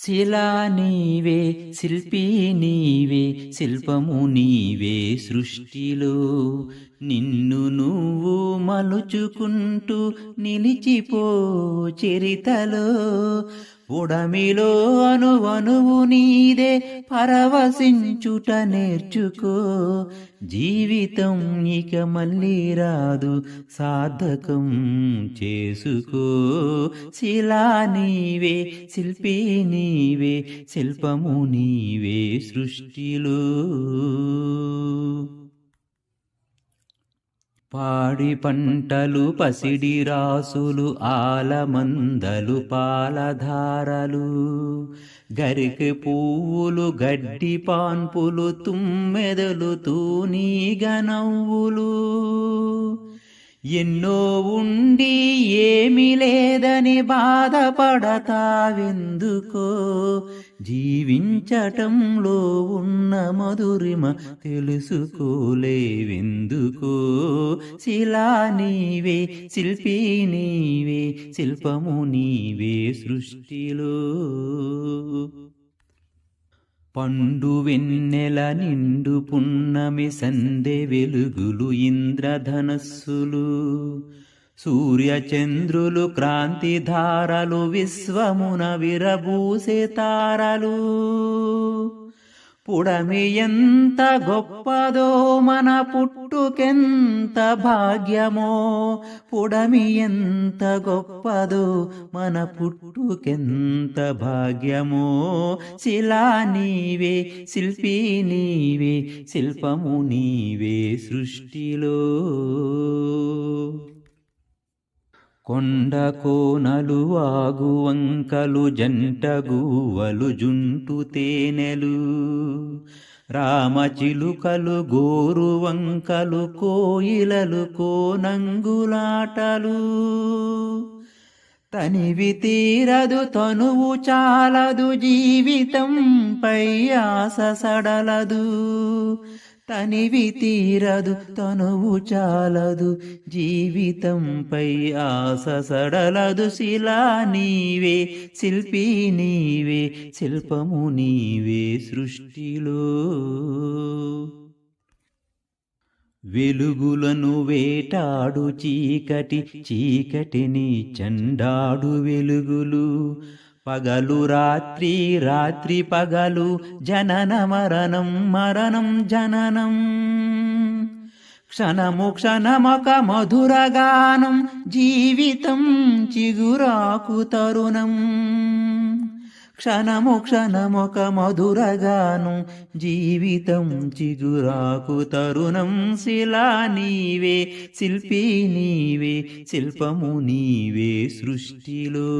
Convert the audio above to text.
శిలా నీవే శిల్పి నీవే శిల్పము నీవే సృష్టిలో. నిన్ను నువ్వు మలుచుకుంటూ నిలిచిపో చరితలో. ఉడమిలో అనువనువు నీదే పరవశించుట నేర్చుకో. జీవితం ఇక మళ్ళీ రాదు సాధకం చేసుకో. శిలా నీవే శిల్పి నీవే శిల్పము నీవే సృష్టిలో. పాడి పంటలు పసిడి రాసులు ఆలమందలు పాలధారలు. గరికి పువ్వులు గడ్డి పాన్పులు తుమ్మెదలు తూనీగ నవ్వులు. ఎన్నో ఉండి ఏమి లేదని బాధపడతావెందుకో. జీవించటంలో ఉన్న మధురిమ తెలుసుకోలేవెందుకో శిలా నీవే శిల్పి నీవే శిల్పము నీవే సృష్టిలో. పండు వెన్నెల నిండు పున్నమి సందె వెలుగులు ఇంద్రధనస్సులు. సూర్యచంద్రులు క్రాంతిధారలు విశ్వమున విరబూసే తారలు. పుడమి ఎంత గొప్పదో మన పుట్టుకెంత భాగ్యమో. పుడమి ఎంత గొప్పదో మన పుట్టుకెంత భాగ్యమో. శిలా నీవే శిల్పి నీవే శిల్పము నీవే సృష్టిలో. కొండ కోనలు ఆగు వంకలు జంట జుంటు తేనెలు. రామచిలుకలు గోరు వంకలు కోయిలలు కోనంగులాటలు. తనివి తీరదు తనువు చాలదు జీవితంపై ఆశ సడలదు. తనివి తీరదు తనువు చాలదు. జీవితంపై ఆశ సడలదు శిలా నీవే శిల్పి నీవే శిల్పము నీవే సృష్టిలో. వెలుగులను వేటాడు చీకటి చీకటిని చండాడు వెలుగులు. పగలు రాత్రి రాత్రి పగలు జనన మరణం మరణం జననం. క్షణము క్షణమొక మధురగానం జీవితం చిగురాకు తరుణం. క్షణము క్షణమొక మధురగాను జీవితం చిగురాకు తరుణం శిలా నీవే శిల్పి నీవే శిల్పము నీవే సృష్టిలో.